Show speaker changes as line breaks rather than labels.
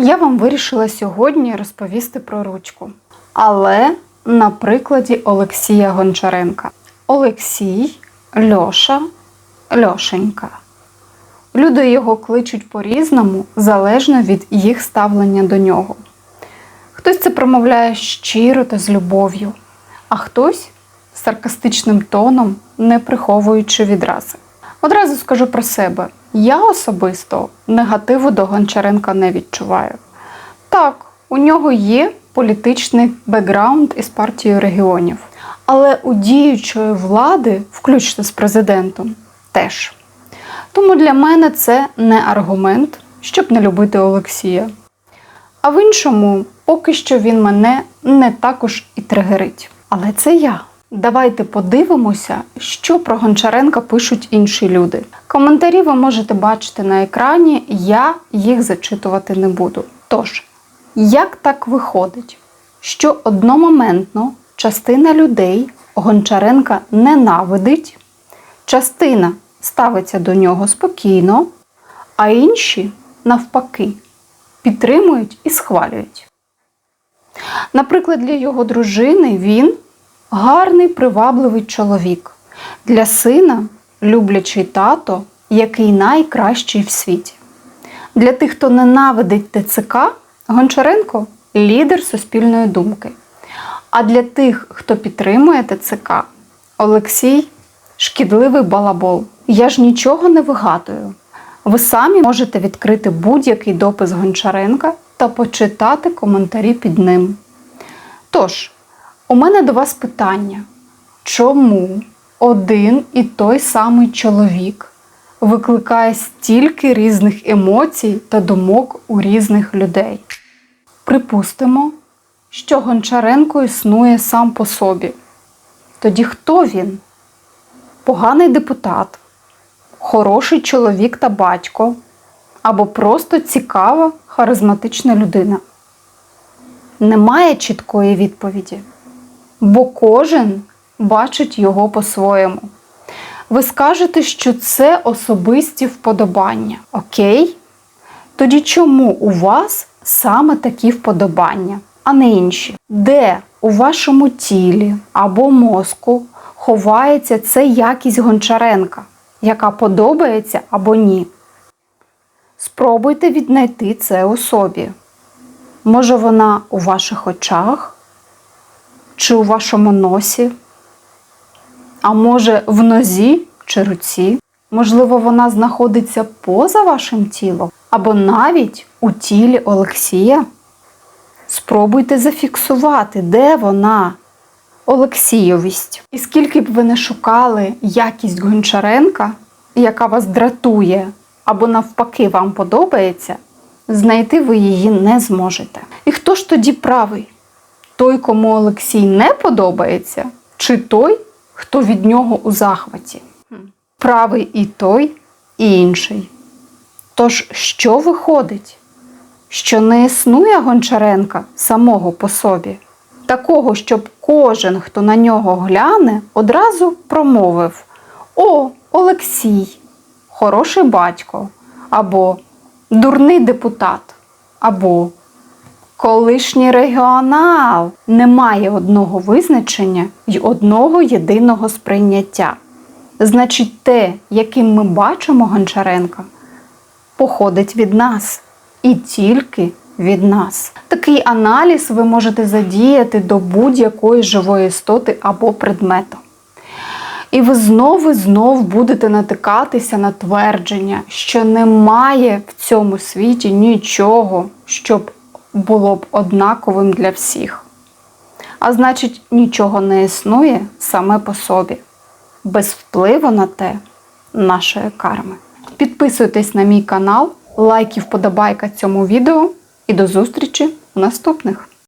Я вам вирішила сьогодні розповісти про ручку. Але на прикладі Олексія Гончаренка. Олексій, Льоша, Льошенька. Люди його кличуть по-різному, залежно від їх ставлення до нього. Хтось це промовляє щиро та з любов'ю, а хтось саркастичним тоном, не приховуючи відрази. Одразу скажу про себе: я особисто негативу до Гончаренка не відчуваю. Так, у нього є політичний бекграунд із партією регіонів, але у діючої влади, включно з президентом, теж. Тому для мене це не аргумент, щоб не любити Олексія. А в іншому, поки що він мене не також і тригерить. Але це я. Давайте подивимося, що про Гончаренка пишуть інші люди. Коментарі ви можете бачити на екрані, я їх зачитувати не буду. Тож, як так виходить, що одномоментно частина людей Гончаренка ненавидить, частина ставиться до нього спокійно, а інші, навпаки, підтримують і схвалюють. Наприклад, для його дружини він гарний, привабливий чоловік, для сина люблячий тато, який найкращий в світі. Для тих, хто ненавидить ТЦК, Гончаренко лідер суспільної думки. А для тих, хто підтримує ТЦК, Олексій шкідливий балабол. Я ж нічого не вигадую. Ви самі можете відкрити будь-який допис Гончаренка та почитати коментарі під ним. Тож, у мене до вас питання: чому один і той самий чоловік викликає стільки різних емоцій та думок у різних людей? Припустимо, що Гончаренко існує сам по собі. Тоді хто він? Поганий депутат, хороший чоловік та батько, або просто цікава, харизматична людина? Немає чіткої відповіді, бо кожен бачить його по-своєму. Ви скажете, що це особисті вподобання. Окей? Тоді чому у вас саме такі вподобання, а не інші? Де у вашому тілі або мозку ховається ця якість Гончаренка, яка подобається або ні? Спробуйте віднайти це у собі. Може, вона у ваших очах чи у вашому носі? А може, в нозі чи руці? Можливо, вона знаходиться поза вашим тілом або навіть у тілі Олексія? Спробуйте зафіксувати, де вона, Олексійовість. І скільки б ви не шукали якість Гончаренка, яка вас дратує, або навпаки вам подобається, знайти ви її не зможете. І хто ж тоді правий? Той, кому Олексій не подобається, чи той, хто від нього у захваті? Правий і той, і інший. Тож, що виходить? Що не існує Гончаренка самого по собі, такого, щоб кожен, хто на нього гляне, одразу промовив: О, Олексій, хороший батько, або дурний депутат, або колишній регіонал. Немає одного визначення й одного єдиного сприйняття. Значить, те, яким ми бачимо Гончаренка, походить від нас і тільки від нас. Такий аналіз ви можете задіяти до будь-якої живої істоти або предмету. І ви знову і знов будете натикатися на твердження, що немає в цьому світі нічого, щоб було б однаковим для всіх. А значить, нічого не існує саме по собі, без впливу на те нашої карми. Підписуйтесь на мій канал, лайк і вподобайка цьому відео і до зустрічі у наступних!